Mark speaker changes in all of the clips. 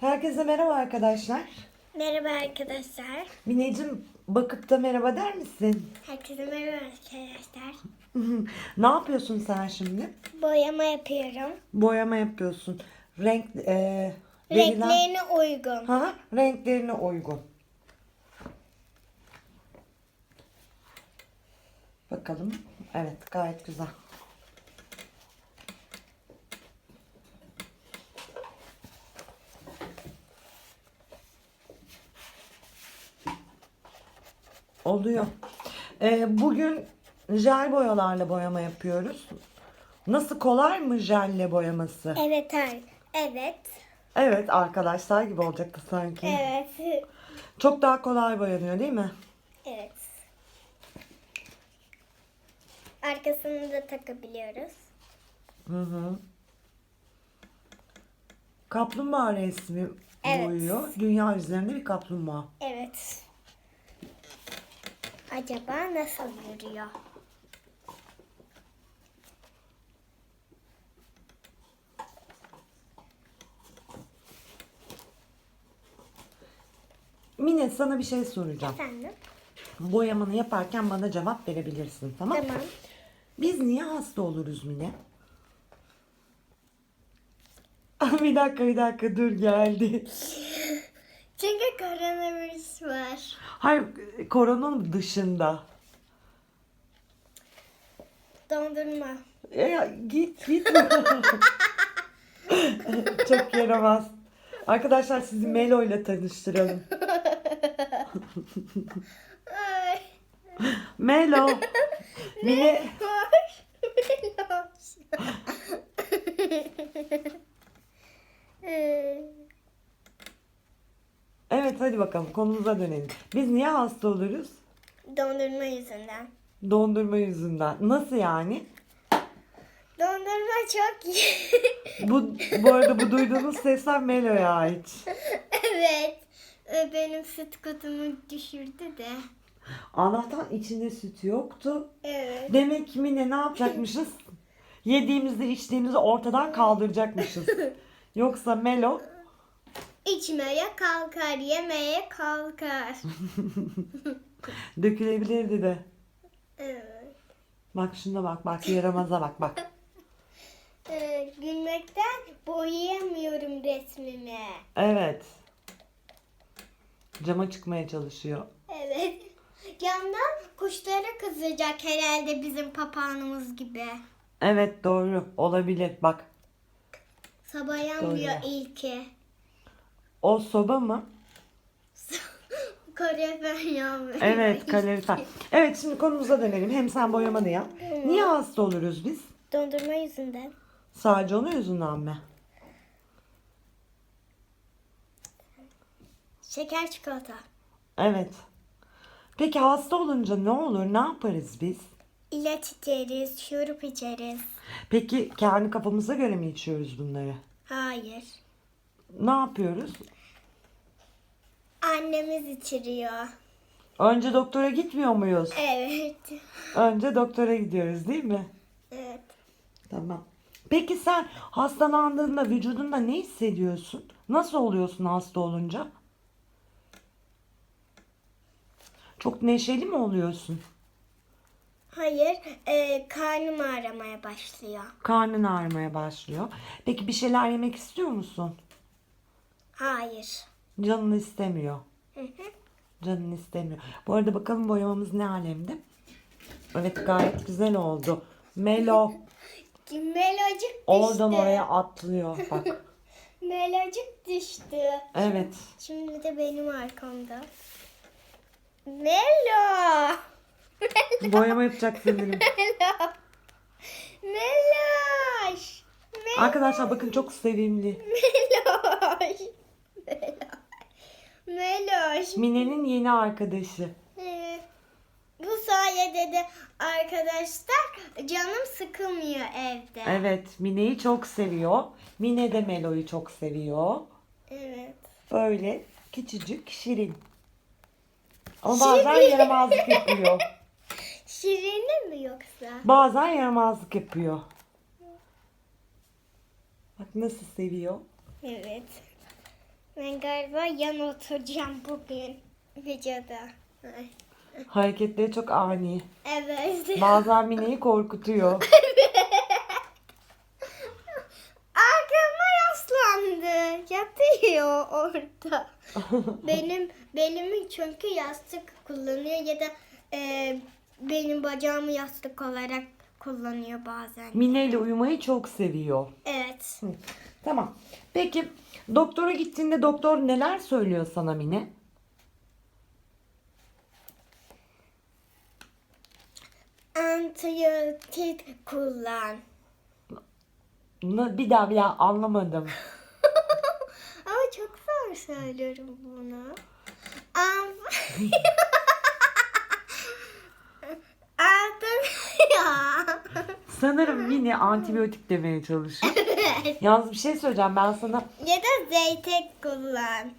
Speaker 1: Herkese merhaba arkadaşlar.
Speaker 2: Merhaba arkadaşlar.
Speaker 1: Mineciğim bakıp da merhaba der misin?
Speaker 2: Herkese merhaba arkadaşlar.
Speaker 1: ne yapıyorsun sen şimdi?
Speaker 2: Boyama yapıyorum.
Speaker 1: Boyama yapıyorsun. Renk e, verilen-
Speaker 2: Renklerine uygun.
Speaker 1: Ha, renklerine uygun. Bakalım. Evet gayet güzel. Oluyor. Ee, bugün jel boyalarla boyama yapıyoruz. Nasıl kolay mı jelle boyaması?
Speaker 2: Evet Evet.
Speaker 1: Evet arkadaşlar gibi olacaktı sanki.
Speaker 2: Evet.
Speaker 1: Çok daha kolay boyanıyor değil mi?
Speaker 2: Evet. Arkasını da takabiliyoruz.
Speaker 1: Hı hı. Kaplumbağa resmi
Speaker 2: Evet.
Speaker 1: boyuyor. Dünya üzerinde bir kaplumbağa.
Speaker 2: Evet. Acaba nasıl yürüyor?
Speaker 1: Mine sana bir şey soracağım.
Speaker 2: Efendim?
Speaker 1: Boyamanı yaparken bana cevap verebilirsin tamam?
Speaker 2: Tamam.
Speaker 1: Biz niye hasta oluruz Mine? Ah, bir dakika bir dakika dur geldi.
Speaker 2: Çünkü koronavirüs var.
Speaker 1: Hayır koronanın dışında.
Speaker 2: Dondurma.
Speaker 1: Ya git git. Çok yaramaz. Arkadaşlar sizi Melo ile tanıştıralım. Melo. Mine.
Speaker 2: Ee,
Speaker 1: Evet hadi bakalım konumuza dönelim. Biz niye hasta oluruz?
Speaker 2: Dondurma yüzünden.
Speaker 1: Dondurma yüzünden. Nasıl yani?
Speaker 2: Dondurma çok iyi.
Speaker 1: Bu bu arada bu duyduğunuz sesler Melo'ya ait.
Speaker 2: evet. Benim süt kutumu düşürdü de.
Speaker 1: Allah'tan içinde süt yoktu.
Speaker 2: Evet.
Speaker 1: Demek ki Mine ne yapacakmışız? Yediğimizi içtiğimizi ortadan kaldıracakmışız. Yoksa Melo
Speaker 2: İçmeye kalkar, yemeye kalkar.
Speaker 1: dökülebilirdi de.
Speaker 2: Evet.
Speaker 1: Bak şuna bak bak yaramaza bak bak.
Speaker 2: Ee, gülmekten boyayamıyorum resmimi.
Speaker 1: Evet. Cama çıkmaya çalışıyor.
Speaker 2: Evet. Camdan kuşlara kızacak herhalde bizim papağanımız gibi.
Speaker 1: Evet doğru olabilir bak.
Speaker 2: Sabah yanmıyor
Speaker 1: Doğru.
Speaker 2: ilki.
Speaker 1: O soba mı?
Speaker 2: Kalorifer yanmıyor.
Speaker 1: Evet kalorifer. Evet şimdi konumuza dönelim. Hem sen boyamanı yap. Niye hasta oluruz biz?
Speaker 2: Dondurma yüzünden.
Speaker 1: Sadece onun yüzünden mi?
Speaker 2: Şeker çikolata.
Speaker 1: Evet. Peki hasta olunca ne olur? Ne yaparız biz?
Speaker 2: İlaç içeriz, şurup içeriz.
Speaker 1: Peki kendi kafamıza göre mi içiyoruz bunları?
Speaker 2: Hayır.
Speaker 1: Ne yapıyoruz?
Speaker 2: Annemiz içiriyor.
Speaker 1: Önce doktora gitmiyor muyuz?
Speaker 2: Evet.
Speaker 1: Önce doktora gidiyoruz değil mi?
Speaker 2: Evet.
Speaker 1: Tamam. Peki sen hastalandığında vücudunda ne hissediyorsun? Nasıl oluyorsun hasta olunca? Çok neşeli mi oluyorsun?
Speaker 2: Hayır, e, karnım ağrımaya başlıyor.
Speaker 1: Karnın ağrımaya başlıyor. Peki bir şeyler yemek istiyor musun?
Speaker 2: Hayır.
Speaker 1: Canın istemiyor.
Speaker 2: Hı hı.
Speaker 1: Canın istemiyor. Bu arada bakalım boyamamız ne alemde? Evet gayet güzel oldu. Melo
Speaker 2: Melocuk düştü.
Speaker 1: oradan oraya atlıyor. Bak.
Speaker 2: Melocuk düştü.
Speaker 1: Evet.
Speaker 2: Şimdi de benim arkamda. Melo.
Speaker 1: Boyama yapacaksın benim.
Speaker 2: Melo. Meloş. Me-
Speaker 1: Arkadaşlar bakın çok sevimli.
Speaker 2: Meloş. Meloş.
Speaker 1: Mine'nin yeni arkadaşı.
Speaker 2: Ee, Bu sayede de arkadaşlar canım sıkılmıyor evde.
Speaker 1: Evet Mine'yi çok seviyor. Mine de Melo'yu çok seviyor.
Speaker 2: Evet.
Speaker 1: Böyle küçücük şirin. Ama bazen yaramazlık yapıyor.
Speaker 2: Şirinli mi yoksa?
Speaker 1: Bazen yaramazlık yapıyor. Bak nasıl seviyor.
Speaker 2: Evet. Ben galiba yan oturacağım bugün videoda.
Speaker 1: Hareketleri çok ani.
Speaker 2: Evet.
Speaker 1: Bazen Mine'yi korkutuyor.
Speaker 2: Arkama yaslandı. Yatıyor orada. benim belimi çünkü yastık kullanıyor ya da e, benim bacağımı yastık olarak kullanıyor bazen.
Speaker 1: Mine ile uyumayı çok seviyor.
Speaker 2: Evet.
Speaker 1: Hı, Tamam. Peki doktora gittiğinde doktor neler söylüyor sana Mine?
Speaker 2: Antibiyotik kullan.
Speaker 1: Bir daha bir daha anlamadım.
Speaker 2: Ama çok zor söylüyorum bunu.
Speaker 1: Sanırım Mine antibiyotik demeye çalışıyor. Yalnız bir şey söyleyeceğim ben sana.
Speaker 2: ya da zeytin kullan.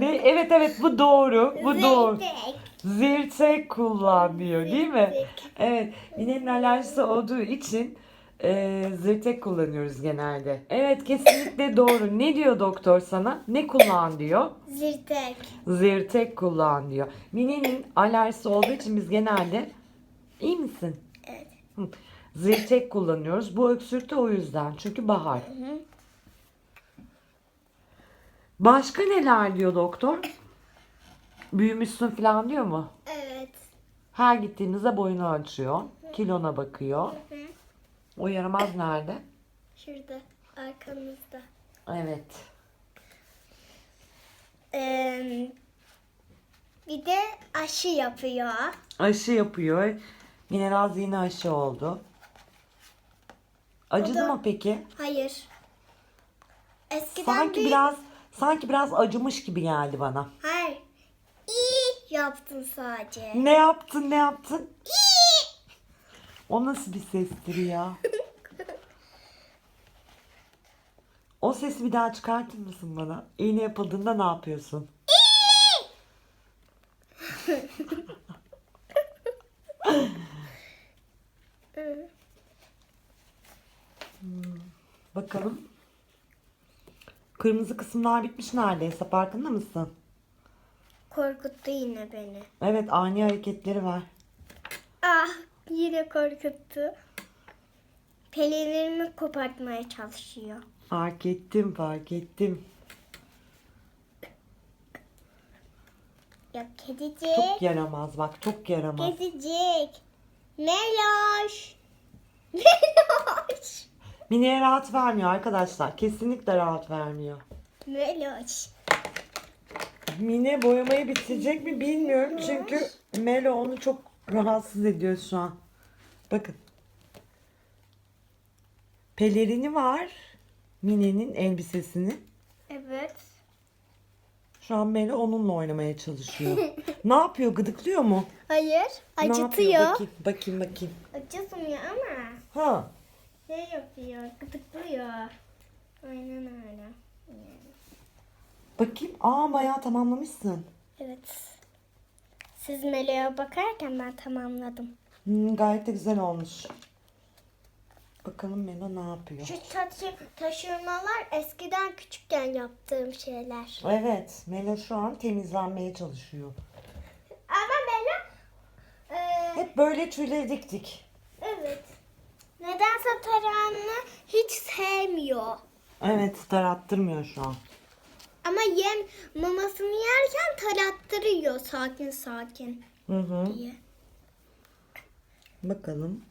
Speaker 1: Ne? Evet evet bu doğru. Bu doğru.
Speaker 2: Zeytek.
Speaker 1: Zirtek kullan diyor değil mi? Evet. Mine'nin alerjisi olduğu için e, zirtek kullanıyoruz genelde. Evet kesinlikle doğru. Ne diyor doktor sana? Ne kullan diyor?
Speaker 2: Zirtek.
Speaker 1: Zirtek kullan diyor. Mine'nin alerjisi olduğu için biz genelde iyi misin?
Speaker 2: Evet.
Speaker 1: Hı. Zirtek kullanıyoruz. Bu öksürtü o yüzden. Çünkü bahar.
Speaker 2: Hı.
Speaker 1: Başka neler diyor doktor? Büyümüşsün falan diyor mu?
Speaker 2: Evet.
Speaker 1: Her gittiğimizde boyunu ölçüyor. Kilona bakıyor.
Speaker 2: Hı.
Speaker 1: O yaramaz nerede?
Speaker 2: Şurada arkamızda.
Speaker 1: Evet.
Speaker 2: Ee, bir de aşı yapıyor.
Speaker 1: Aşı yapıyor. Mineral yine aşı oldu. Acıdı
Speaker 2: da-
Speaker 1: mı peki?
Speaker 2: Hayır. Eskiden
Speaker 1: Sanki
Speaker 2: bir...
Speaker 1: biraz sanki biraz acımış gibi geldi bana.
Speaker 2: Hayır. İyi yaptın sadece.
Speaker 1: Ne yaptın ne yaptın? O nasıl bir sestir ya? O sesi bir daha çıkartır mısın bana? İğne yapıldığında ne yapıyorsun? Hmm, Bakalım. Kırmızı kısımlar bitmiş neredeyse farkında mısın?
Speaker 2: Korkuttu yine beni.
Speaker 1: Evet ani hareketleri var.
Speaker 2: Ah yine korkuttu. Pelerinimi kopartmaya çalışıyor.
Speaker 1: Fark ettim fark ettim.
Speaker 2: Ya kedicik.
Speaker 1: Çok yaramaz bak çok yaramaz.
Speaker 2: Kedicik. Meloş. Meloş.
Speaker 1: Mine'ye rahat vermiyor arkadaşlar. Kesinlikle rahat vermiyor.
Speaker 2: Meloş.
Speaker 1: Mine boyamayı bitirecek mi bilmiyorum. Çünkü Melo onu çok rahatsız ediyor şu an. Bakın. Pelerini var. Mine'nin elbisesinin.
Speaker 2: Evet.
Speaker 1: Şu an Melo onunla oynamaya çalışıyor. ne yapıyor? Gıdıklıyor mu?
Speaker 2: Hayır.
Speaker 1: Ne yapıyor?
Speaker 2: Acıtıyor.
Speaker 1: Bakayım, bakayım, bakayım.
Speaker 2: Acıtmıyor ama
Speaker 1: Ha.
Speaker 2: Şey yapıyor. Gıdıklıyor. Aynen öyle.
Speaker 1: Bakayım. Aa bayağı tamamlamışsın.
Speaker 2: Evet. Siz Melo'ya bakarken ben tamamladım.
Speaker 1: Hmm, gayet de güzel olmuş. Bakalım Melo ne yapıyor?
Speaker 2: Şu taşı, taşırmalar eskiden küçükken yaptığım şeyler.
Speaker 1: Evet, Melo şu an temizlenmeye çalışıyor.
Speaker 2: Ama Melo e,
Speaker 1: Hep böyle tüyleri diktik.
Speaker 2: Evet. Nedense tarağını hiç sevmiyor.
Speaker 1: Evet, tarattırmıyor şu an.
Speaker 2: Ama yem mamasını yerken tarattırıyor sakin sakin
Speaker 1: Hı hı.
Speaker 2: diye.
Speaker 1: Bakalım.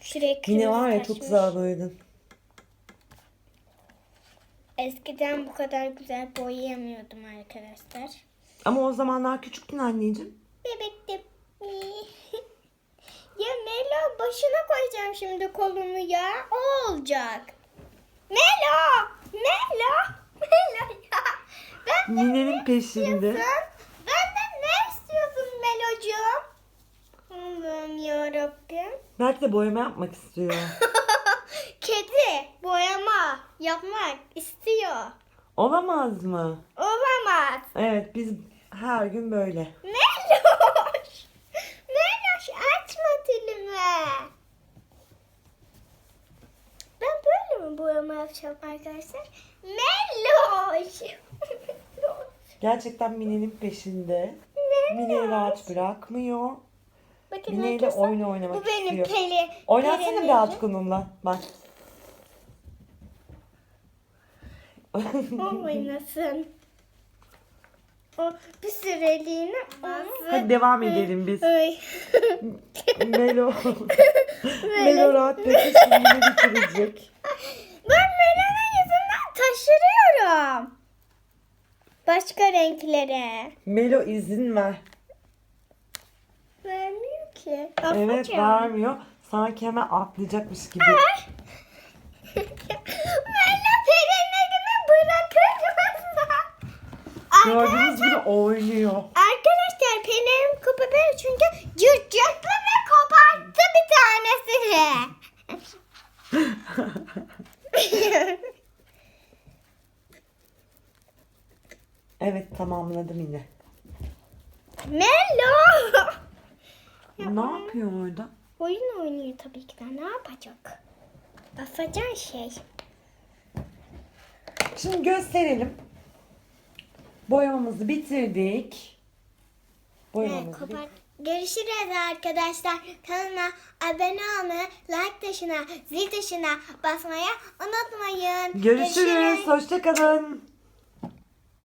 Speaker 2: Şuraya
Speaker 1: Yine var ya çok güzel boyadın.
Speaker 2: Eskiden bu kadar güzel boyayamıyordum arkadaşlar.
Speaker 1: Ama o zamanlar küçüktün anneciğim.
Speaker 2: Bebektim. Başına koyacağım şimdi kolumu ya. O olacak. Melo! Melo! Melo ya. Ben ne
Speaker 1: peşinde.
Speaker 2: Benden ne istiyorsun Melocuğum? Allah'ım yarabbim.
Speaker 1: Belki de boyama yapmak istiyor.
Speaker 2: Kedi boyama yapmak istiyor.
Speaker 1: Olamaz mı?
Speaker 2: Olamaz.
Speaker 1: Evet, biz her gün böyle.
Speaker 2: Meloş. Meloş açma dilimi. Ben böyle mi boyama yapacağım arkadaşlar. Meloş.
Speaker 1: Gerçekten Mine'nin peşinde. Mine'yi rahat bırakmıyor.
Speaker 2: Bakın
Speaker 1: Mine ile
Speaker 2: arkadaşlar,
Speaker 1: oyun oynamak
Speaker 2: Bu benim
Speaker 1: istiyor.
Speaker 2: peli.
Speaker 1: Oynatsana
Speaker 2: pelim
Speaker 1: birazcık onunla. Bak.
Speaker 2: Oynasın. O bir süreliğine onu...
Speaker 1: Hadi devam edelim biz. Melo. Melo rahat beklesin Mine bitirecek.
Speaker 2: Ben Melo'nun yüzünden taşırıyorum. Başka renklere.
Speaker 1: Melo izin ver.
Speaker 2: Vermiyor ki.
Speaker 1: Evet
Speaker 2: Yapacağım.
Speaker 1: vermiyor. Sanki hemen atlayacakmış gibi.
Speaker 2: Melo perilerimi
Speaker 1: Gördüğünüz gibi oynuyor.
Speaker 2: Arkadaşlar pelerim kopabilir çünkü cırt cırtlı ve koparttı bir tanesini.
Speaker 1: Evet tamamladım yine.
Speaker 2: Melo.
Speaker 1: Ne yapıyor orada?
Speaker 2: Oyun oynuyor tabii ki de ne yapacak? Basacan şey.
Speaker 1: Şimdi gösterelim. Boyamamızı bitirdik.
Speaker 2: Evet,
Speaker 1: Boyamamızı
Speaker 2: kopar-
Speaker 1: bitirdik.
Speaker 2: Görüşürüz arkadaşlar. Kanalıma abone olmayı, like tuşuna, zil tuşuna basmayı unutmayın.
Speaker 1: Görüşürüz. Hoşçakalın.